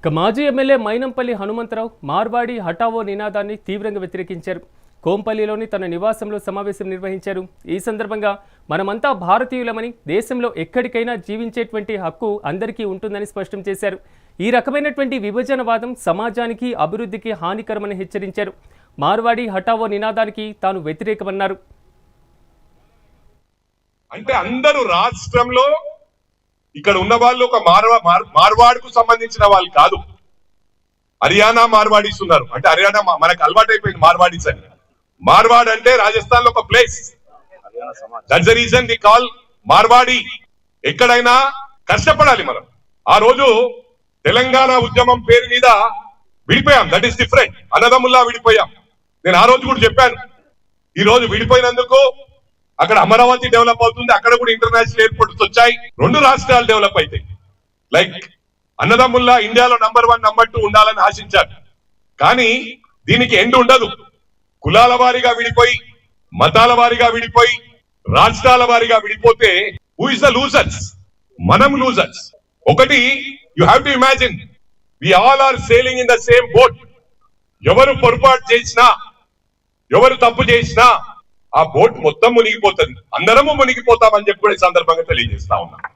ఇక మాజీ ఎమ్మెల్యే మైనంపల్లి హనుమంతరావు మార్వాడి హఠావో నినాదాన్ని తీవ్రంగా వ్యతిరేకించారు. కోంపల్లిలోని తన నివాసంలో సమావేశం నిర్వహించారు. ఈ సందర్భంగా మనమంతా భారతీయులమని దేశంలో ఎక్కడికైనా జీవించేటువంటి హక్కు అందరికీ ఉంటుందని స్పష్టం చేశారు. ఈ రకమైనటువంటి విభజనవాదం సమాజానికి అభివృద్ధికి హానికరమని హెచ్చరించారు. మార్వాడి హఠావో నినాదానికి తాను వ్యతిరేకమన్నారు. అంటే అందరూ రాష్ట్రంలో ఇక్కడ ఉన్న వాళ్ళు ఒక మార్వా మార్- మార్వాడుకు సంబంధించిన వాళ్ళు కాదు. హర్యానా మార్వాడీస్ ఉన్నారు అంటే హర్యానా మనకు అలవాటు అయిపోయింది మార్వాడీస్ అని. మార్వాడ్ అంటే రాజస్థాన్లో ఒక place. That's the reason we call Marwadi. ఎక్కడైనా కష్టపడాలి మనం. ఆ రోజు తెలంగాణ ఉద్యమం పేరు మీద విడిపోయాం. దట్ ఈస్ డిఫరెంట్ అన్నదమ్ముల్లా విడిపోయాం. నేను ఆ రోజు కూడా చెప్పాను. ఈ రోజు విడిపోయినందుకు అక్కడ అమరావతి డెవలప్ అవుతుంది అక్కడ కూడా ఇంటర్నేషనల్ ఎయిర్పోర్ట్స్ వచ్చాయి. రెండు రాష్ట్రాలు డెవలప్ అవుతాయి లైక్ అన్నదమ్ముల్లా ఇండియాలో నంబర్ వన్ నంబర్ టూ ఉండాలని ఆశించారు. కానీ దీనికి ఎండ్ ఉండదు. కులాల వారీగా విడిపోయి మతాల వారీగా విడిపోయి రాష్ట్రాల వారీగా విడిపోతే హూ ఇస్ ద లూజర్స్ మనం లూజర్స్ ఒకటి you have to imagine we all are sailing in the same boat ఎవరు పొరపాటు చేసినా ఎవరు తప్పు చేసినా ఆ బోట్ మొత్తం మునిగిపోతుంది. అందరము మునిగిపోతామని చెప్పి కూడా ఈ సందర్భంగా తెలియజేస్తా ఉన్నాం.